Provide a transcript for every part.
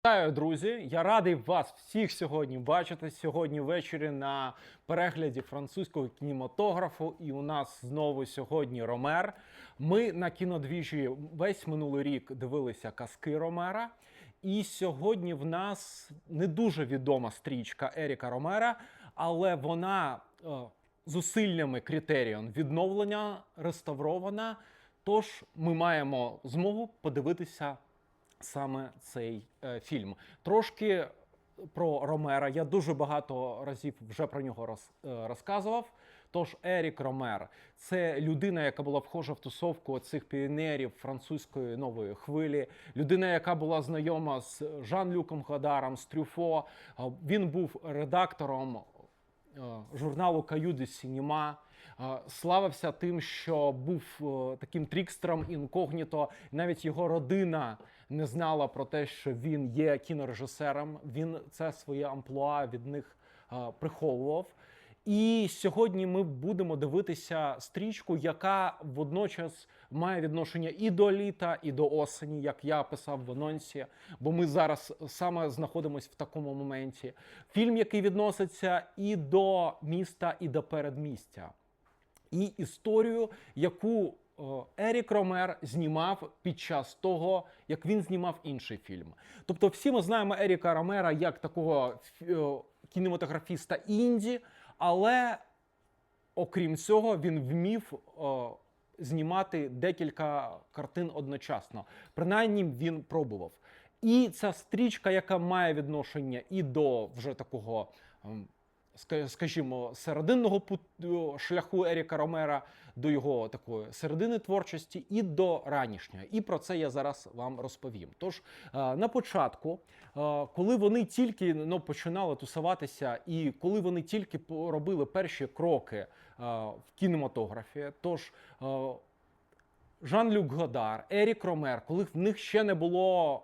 Вітаю, друзі! Я радий вас всіх сьогодні бачити сьогодні ввечері на перегляді французького кінематографу. І у нас знову сьогодні Ромер. Ми на кінодвіжі весь минулий рік дивилися казки Ромера. І сьогодні в нас не дуже відома стрічка Еріка Ромера, але вона е, зусиллями Крітеріон відновлення, реставрована. Тож ми маємо змогу подивитися саме цей е, фільм. Трошки про Ромера. Я дуже багато разів вже про нього роз, е, розказував. Тож Ерік Ромер це людина, яка була вхожа в тусовку цих піонерів французької нової хвилі. Людина, яка була знайома з Жан-Люком Гадаром, з Трюфо. Е, Він був редактором е, журналу Каю де Сінема. Е, Славився тим, що був е, таким трікстером інкогніто. Навіть його родина не знала про те, що він є кінорежисером. Він це своє амплуа від них е, приховував. І сьогодні ми будемо дивитися стрічку, яка водночас має відношення і до літа, і до осені, як я писав в анонсі. Бо ми зараз саме знаходимося в такому моменті. Фільм, який відноситься і до міста, і до передмістя і історію, яку Ерік Ромер знімав під час того, як він знімав інший фільм. Тобто, всі ми знаємо Еріка Ромера як такого кінематографіста інді, але окрім цього, він вмів знімати декілька картин одночасно. Принаймні він пробував. І ця стрічка, яка має відношення і до вже такого. Ска- Скажімо, серединного шляху Еріка Ромера до його такої середини творчості і до ранішнього. І про це я зараз вам розповім. Тож е, на початку, е, коли вони тільки ну, починали тусуватися, і коли вони тільки робили перші кроки е, в кінематографі, тож Жан-Люк Годар, Ерік Ромер, коли в них ще не було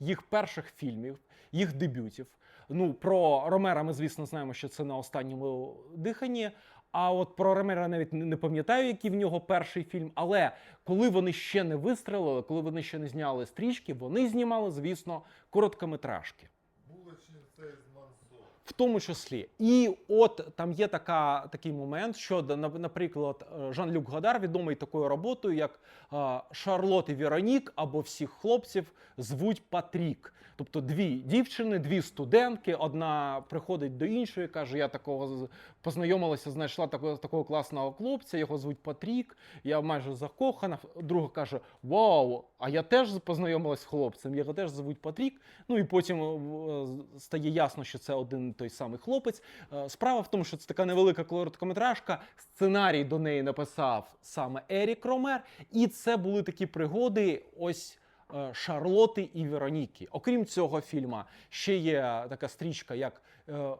їх перших фільмів, їх дебютів. Ну, про Ромера ми, звісно, знаємо, що це на останньому диханні. А от про Ромера навіть не пам'ятаю, який в нього перший фільм. Але коли вони ще не вистрелили, коли вони ще не зняли стрічки, вони знімали, звісно, короткометражки. В тому числі. І от там є така, такий момент, що, наприклад, е, Жан-Люк Гадар відомий такою роботою, як е, Шарлот і Веронік, або всіх хлопців звуть Патрік. Тобто дві дівчини, дві студентки. Одна приходить до іншої, каже: Я такого познайомилася, знайшла такого, такого класного хлопця, його звуть Патрік. Я майже закохана. Друга каже: Вау! А я теж познайомилась з хлопцем, його теж звуть Патрік. Ну і потім е, стає ясно, що це один той самий хлопець. Е, Справа в тому, що це така невелика короткометражка. Сценарій до неї написав саме Ерік Ромер, і це були такі пригоди. Ось. е, Шарлоти і Вероніки. Окрім цього фільму, ще є така стрічка, як е,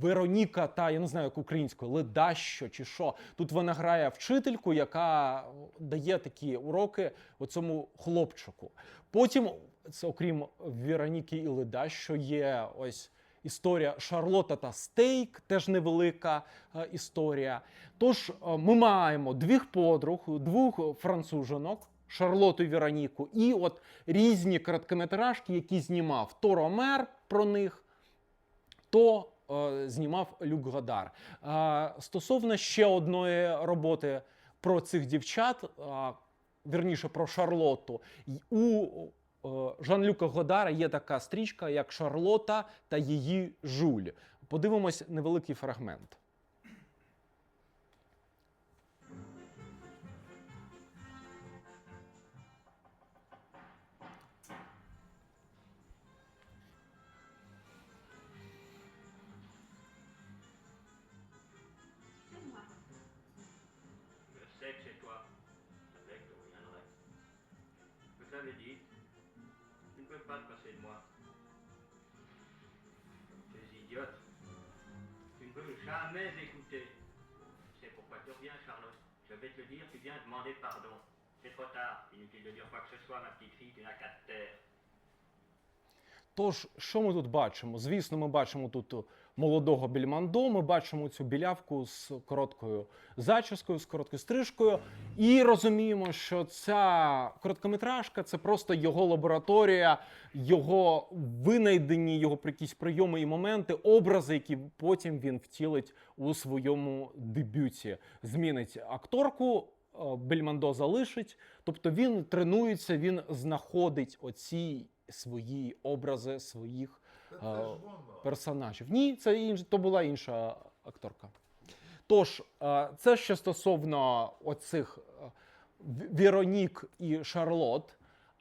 Вероніка, та я не знаю, як українською, ледащо чи що. Тут вона грає вчительку, яка дає такі уроки оцьому хлопчику. Потім, це окрім Вероніки і Ледащо, є ось. Історія Шарлота та Стейк теж невелика е, історія. Тож е, ми маємо двох подруг, двох француженок, Шарлоту і Вероніку, і от різні короткометражки, які знімав то Ромер про них, то е, знімав Люк Годар. Е, стосовно ще одної роботи про цих дівчат, е, вірніше про Шарлотту, й- у Жан-Люка Годара є така стрічка, як Шарлота та її жуль. Подивимось невеликий фрагмент. Peux pas te passer de moi. Tu es idiote. Tu ne veux jamais écouter. C'est pourquoi tu reviens, Charlotte. Je vais te le dire, tu viens demander pardon. C'est trop tard. Inutile de dire quoi que ce soit, ma petite fille, tu n'as qu'à te taire. Тож, що ми тут бачимо? Звісно, ми бачимо тут молодого Бельмондо, ми бачимо цю білявку з короткою зачіскою, з короткою стрижкою, і розуміємо, що ця короткометражка це просто його лабораторія, його винайдені, його якісь прийоми і моменти, образи, які потім він втілить у своєму дебюті. Змінить акторку. е, Бельмондо залишить, тобто він тренується, він знаходить оці свої образи своїх воно. персонажів. Ні, це інш, то була інша акторка. Тож, е, це ще стосовно оцих е, В- Веронік і Шарлот.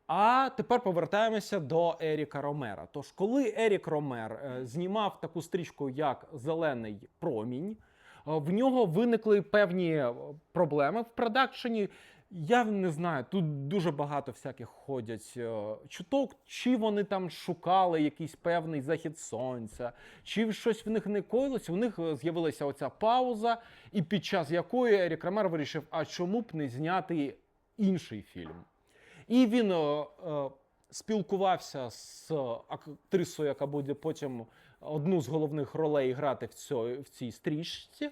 А тепер повертаємося до Еріка Ромера. Тож, коли Ерік Ромер е, знімав таку стрічку, як Зелений промінь, е, в нього виникли певні е, проблеми в продакшені. Я не знаю, тут дуже багато всяких ходять е, чуток, чи вони там шукали якийсь певний захід сонця, чи щось в них не коїлося. У них е, з'явилася оця пауза, і під час якої Ерік Ромер вирішив, а чому б не зняти інший фільм. І він е, е, спілкувався з актрисою, яка буде потім одну з головних ролей грати в, цьо, в цій стрічці.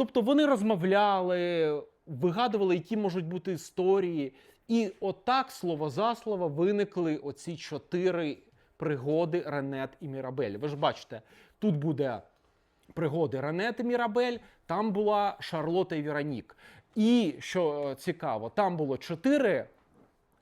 Тобто вони розмовляли, вигадували, які можуть бути історії. І отак, слово за слово, виникли оці чотири пригоди Ренет і Мірабель. Ви ж бачите, тут буде пригоди Ренет і Мірабель, там була Шарлота і Веронік. І що е, цікаво, там було чотири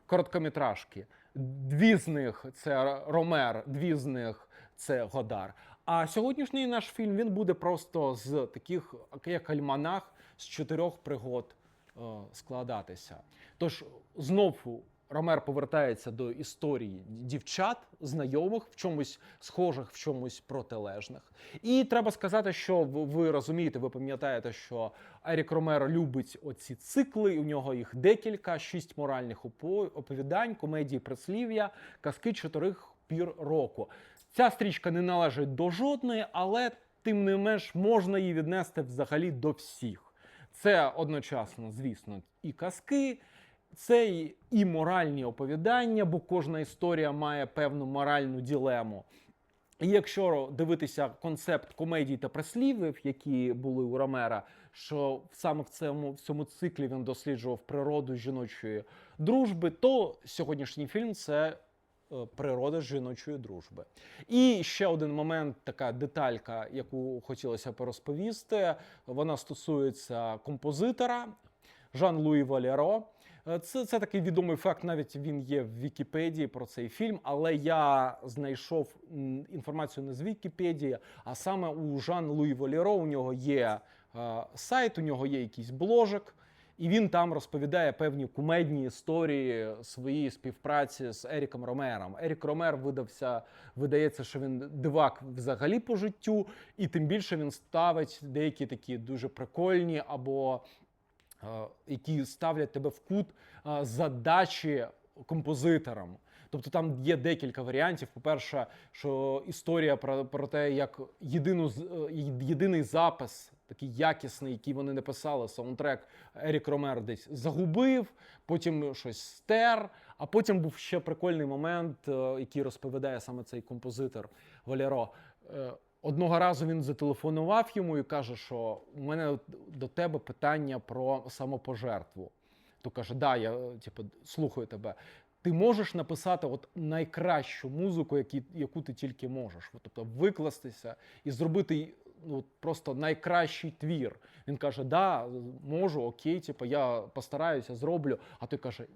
короткометражки. Дві з них це Ромер, дві з них це Годар. А сьогоднішній наш фільм він буде просто з таких, як альманах, з чотирьох пригод е, складатися. Тож знову Ромер повертається до історії дівчат, знайомих, в чомусь схожих, в чомусь протилежних. І треба сказати, що ви- розумієте, ви пам'ятаєте, що Ерік Ромеро любить оці цикли. У нього їх декілька: шість моральних оповідань, комедії прислів'я, казки чотирьох пір року. Ця стрічка не належить до жодної, але тим не менш можна її віднести взагалі до всіх. Це одночасно, звісно, і казки, це і- моральні оповідання, бо кожна історія має певну моральну ділему. І якщо дивитися концепт комедій та прислів'їв, які були у Ромера, що саме в цьому, в цьому циклі він досліджував природу жіночої дружби, то сьогоднішній фільм це природа жіночої дружби. І ще один момент, така деталька, яку хотілося б розповісти. Вона стосується композитора Жан-Луї Валєро. Е, Це, це такий відомий факт, навіть він є в Вікіпедії про цей фільм, але я знайшов інформацію не з Вікіпедії, а саме у Жан-Луї Валєро. У нього є е, сайт, у нього є якийсь бложик, і він там розповідає певні кумедні історії своєї співпраці з Еріком Ромером. Ерік Ромер видався, видається, що він дивак взагалі по життю, і тим більше він ставить деякі такі дуже прикольні або е, які ставлять тебе в кут е, задачі композиторам. Тобто там є декілька варіантів. По-перше, що історія про, про те, як єдину, е, єдиний запис, такий якісний, який вони не писали, саундтрек Ерік Ромер десь загубив, потім щось стер. А потім був ще прикольний момент, е, який розповідає саме цей композитор Валєро. Е, Одного разу він зателефонував йому і каже, що у мене до тебе питання про самопожертву. То каже: Да, я типу, слухаю тебе. Ти можеш написати от найкращу музику, яку ти тільки можеш. От, тобто викластися і зробити ну, просто найкращий твір. Він каже: Да, можу, окей, типу, я постараюся, зроблю. А той каже: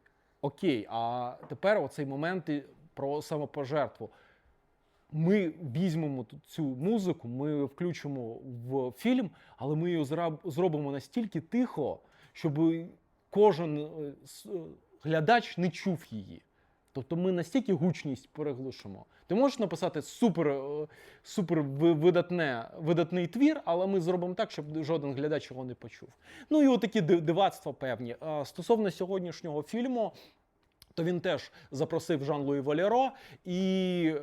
Окей, а тепер оцей момент про самопожертву. Ми візьмемо цю музику, ми включимо в фільм, але ми її зробимо настільки тихо, щоб кожен е, е, глядач не чув її. Тобто ми настільки гучність переглушимо. Ти можеш написати супер, е, супер видатне, видатний твір, але ми зробимо так, щоб жоден глядач його не почув. Ну і отакі дивацтва певні. Стосовно сьогоднішнього фільму, то він теж запросив Жан-Луї Валєро і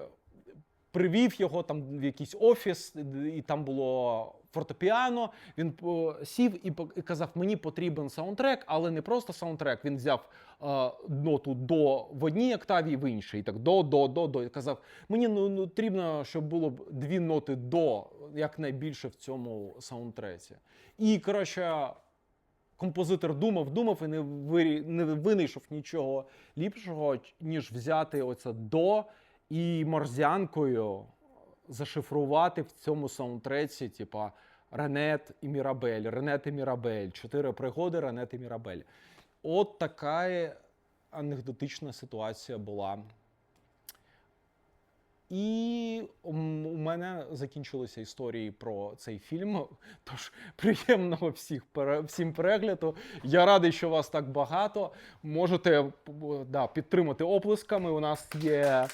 привів його там в якийсь офіс, і там було фортепіано. Він е, сів і казав: мені потрібен саундтрек, але не просто саундтрек. Він взяв е, ноту до в одній октаві і в іншій. Так, до, до, до, до. І казав: мені ну, ну, потрібно, щоб було б дві ноти до якнайбільше в цьому саундтреці. І коротше. Композитор думав, думав і не, вирі... не винайшов нічого ліпшого, ніж взяти оце до і морзянкою зашифрувати в цьому саундтреці, типа Ренет і Мірабель, Ренет і Мірабель, чотири пригоди Ренет і Мірабель. От така анекдотична ситуація була. І у мене закінчилися історії про цей фільм. Тож приємного всіх всім перегляду. Я радий, що вас так багато. Можете да, підтримати оплесками. У нас є.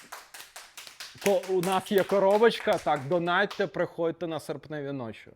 У нас є коробочка. Так, донатьте, приходьте на серпневі ночі.